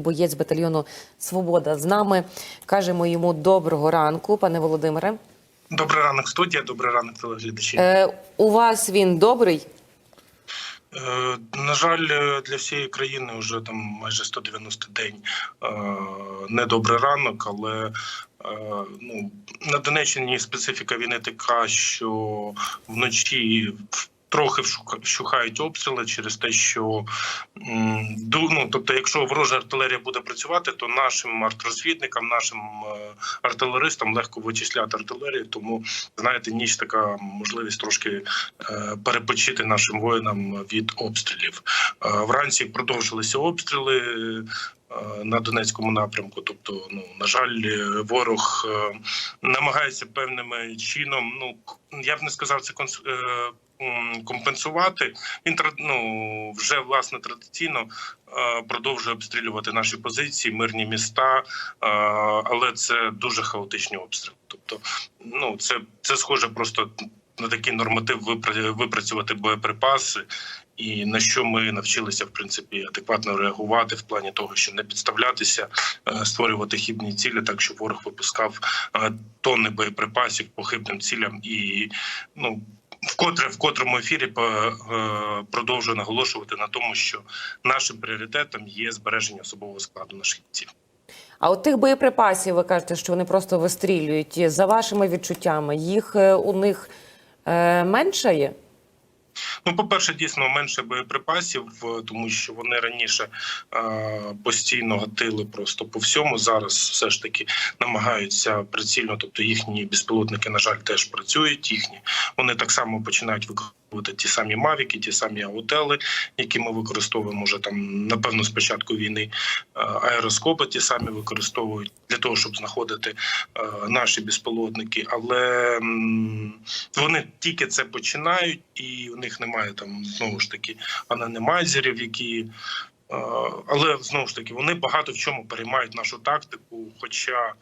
Боєць батальйону Свобода з нами. Кажемо йому доброго ранку, пане Володимире. Добрий ранок, студія, добрий ранок, телеглядачі. Е, у вас він добрий? Е, на жаль, е, для всієї країни вже там майже 190 день е, недобрий ранок, але е, ну, на Донеччині специфіка війни така, що вночі трохи вщухають обстріли через те, що ну, тобто, якщо ворожа артилерія буде працювати, то нашим артрозвідникам, нашим е, артилеристам легко вичисляти артилерію. Тому знаєте, ніч така можливість трошки е, перепочити нашим воїнам від обстрілів. Е, Вранці продовжилися обстріли. На Донецькому напрямку, тобто, ну на жаль, ворог намагається певним чином. Ну я б не сказав це конс- компенсувати. Він ну, вже власне традиційно е, продовжує обстрілювати наші позиції, мирні міста, е, але це дуже хаотичні обстріли. Тобто, ну це, це схоже просто на такий норматив випра- випрацювати боєприпаси, і на що ми навчилися в принципі адекватно реагувати в плані того, що не підставлятися, е, створювати хібні цілі, так щоб ворог випускав тонни боєприпасів по хибним цілям і ну. Вкотре в котрому ефірі по- е, продовжую наголошувати на тому, що нашим пріоритетом є збереження особового складу наших бійців. А от тих боєприпасів ви кажете, що вони просто вистрілюють. За вашими відчуттями, їх е, у них е, менше Ну, по-перше, дійсно менше боєприпасів, тому що вони раніше постійно гатили просто по всьому. Зараз все ж таки намагаються прицільно, тобто їхні безпілотники, на жаль, теж працюють. Їхні вони так само починають використовувати ті самі мавіки, ті самі аутели, які ми використовуємо вже там напевно з початку війни. Аероскопи ті самі використовують для того, щоб знаходити наші безпілотники, але вони тільки це починають, і у них немає там знову ж таки анонімайзерів, які. е, Але знову ж таки вони багато в чому переймають нашу тактику. Хоча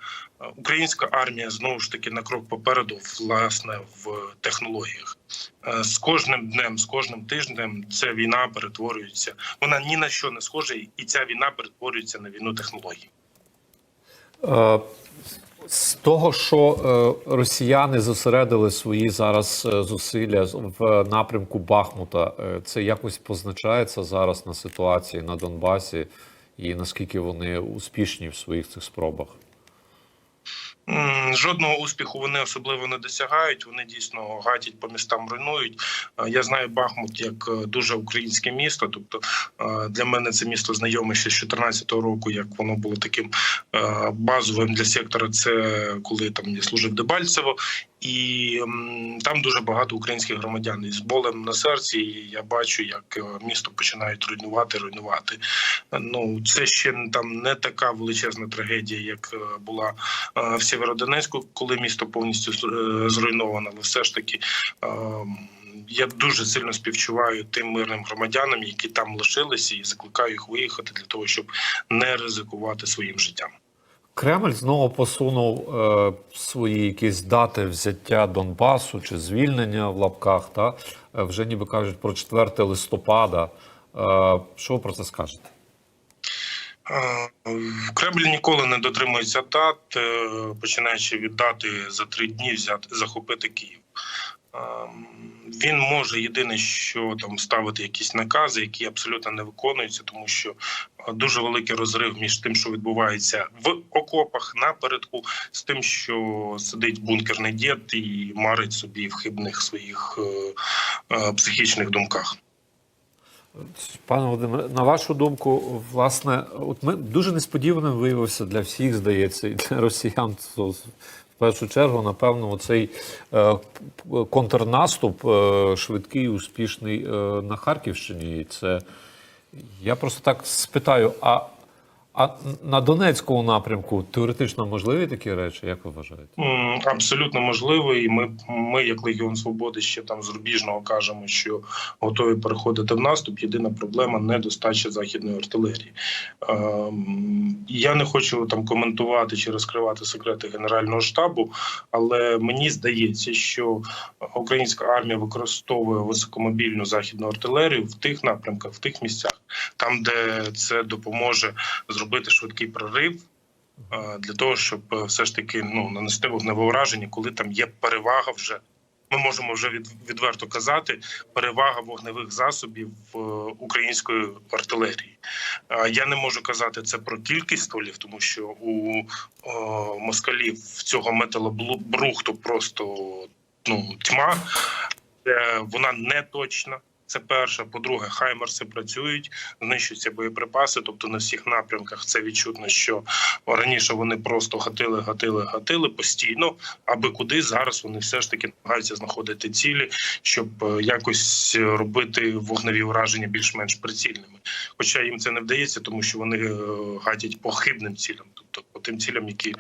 е, українська армія знову ж таки на крок попереду, власне, в технологіях. Е, З кожним днем, з кожним тижнем ця війна перетворюється. Вона ні на що не схожа, і ця війна перетворюється на війну технологій. З того, що е, росіяни зосередили свої зараз е, зусилля в напрямку Бахмута, е, це якось позначається зараз на ситуації на Донбасі і наскільки вони успішні в своїх цих спробах? Жодного успіху вони особливо не досягають. Вони дійсно гатять по містам, руйнують. Е, Я знаю Бахмут як е, дуже українське місто. Тобто е, для мене це місто знайоме ще з 2014 року, як воно було таким базовим для сектора. Це коли там я служив Дебальцево, і там дуже багато українських громадян. І з болем на серці я бачу, як місто починають руйнувати, руйнувати. Ну це ще там не така величезна трагедія, як була е, в Сєвєродонецьку, коли місто повністю е, зруйновано, але все ж таки. е, Я дуже сильно співчуваю тим мирним громадянам, які там лишилися, і закликаю їх виїхати для того, щоб не ризикувати своїм життям. Кремль знову посунув е, свої якісь дати взяття Донбасу чи звільнення в лапках. Та Е, вже ніби кажуть про 4 листопада. Е, що ви про це скажете? Е, Кремль ніколи не дотримується дат, е, починаючи від дати за три дні взяти захопити Київ. Е, Він може єдине, що там ставити якісь накази, які абсолютно не виконуються, тому що дуже великий розрив між тим, що відбувається в окопах напередку, з тим, що сидить бункерний дід і марить собі в хибних своїх психічних думках. Пане Володимире, на вашу думку, власне, от ми дуже несподіваним виявився для всіх, здається, і для росіян. то В першу чергу, напевно, цей е, контрнаступ е, швидкий, успішний е, на Харківщині. Це я просто так спитаю: а, а на Донецькому напрямку теоретично можливі такі речі? Як ви вважаєте? Абсолютно можливо, і ми, ми, як Легіон Свободи, ще там з рубіжного кажемо, що готові переходити в наступ. Єдина проблема недостача західної артилерії. Ем, я не хочу там коментувати чи розкривати секрети Генерального штабу, але мені здається, що українська армія використовує високомобільну західну артилерію в тих напрямках, в тих місцях, там, де це допоможе зробити швидкий прорив. е, Для того щоб е, все ж таки ну нанести вогневе ураження, коли там є перевага вже ми можемо вже від, відверто казати, перевага вогневих засобів е, української артилерії. Я не можу казати це про кількість стволів, тому що у о, москалів цього металобрухту просто ну тьма. Вона не точна. Це перше. По-друге, хаймерси працюють, знищуються боєприпаси. Тобто на всіх напрямках це відчутно, що раніше вони просто гатили, гатили, гатили постійно, аби куди зараз вони все ж таки намагаються знаходити цілі, щоб е, якось робити вогневі ураження більш-менш прицільними. Хоча їм це не вдається, тому що вони е, гатять по хибним цілям, тобто по тим цілям, які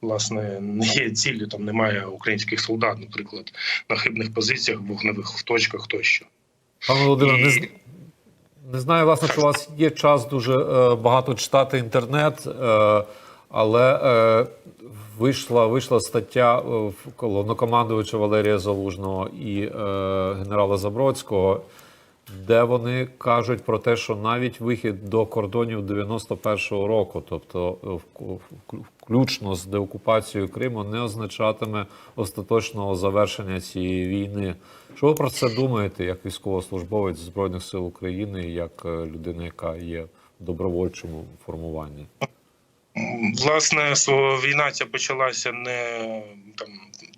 власне не є ціллю, там немає українських солдат, наприклад, на хибних позиціях, вогневих точках тощо. Пане Володимире, І- не, не знаю, власне, що у вас є час дуже е, багато читати інтернет, е, але е, вийшла, вийшла стаття е, в головнокомандувача Валерія Залужного і е, генерала Забродського, де вони кажуть про те, що навіть вихід до кордонів 91-го року, тобто е, включно з деокупацією Криму, не означатиме остаточного завершення цієї війни. Що ви про це думаєте, як військовослужбовець Збройних сил України, як е, людина, яка є в добровольчому формуванні? Власне, війна ця почалася не там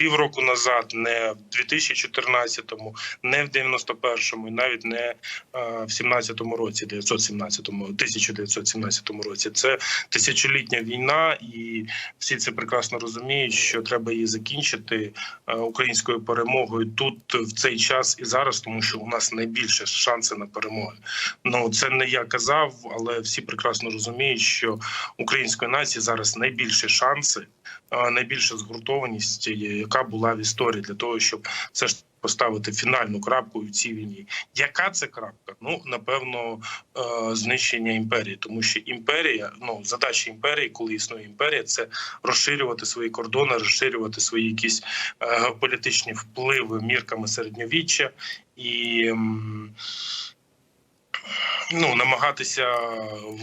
півроку назад, не в 2014-му, не в 91-му, і навіть не е, в 17-му році, 917-му, 1917 році. Це тисячолітня війна, і всі це прекрасно розуміють, що треба її закінчити е, українською перемогою тут в цей час і зараз, тому що у нас найбільше шанси на перемогу. Ну це не я казав, але всі прекрасно розуміють, що української нації зараз найбільші шанси, найбільша згуртованість, яка була в історії для того, щоб все ж поставити фінальну крапку в цій війні. Яка це крапка? Ну напевно, е, знищення імперії, тому що імперія, ну задача імперії, коли існує імперія, це розширювати свої кордони, розширювати свої якісь е, політичні впливи мірками середньовіччя і. Ну, намагатися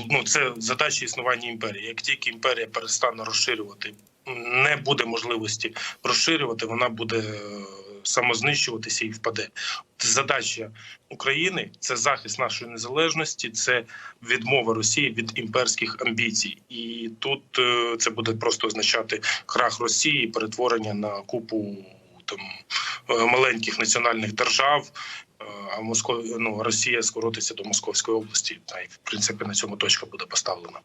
ну це задача існування імперії. Як тільки імперія перестане розширювати, не буде можливості розширювати, вона буде е, самознищуватися і впаде. Задача України це захист нашої незалежності, це відмова Росії від імперських амбіцій, і тут е, це буде просто означати крах Росії, перетворення на купу там е, маленьких національних держав. А Москва, ну Росія скоротиться до Московської області, та й в принципі на цьому точка буде поставлена.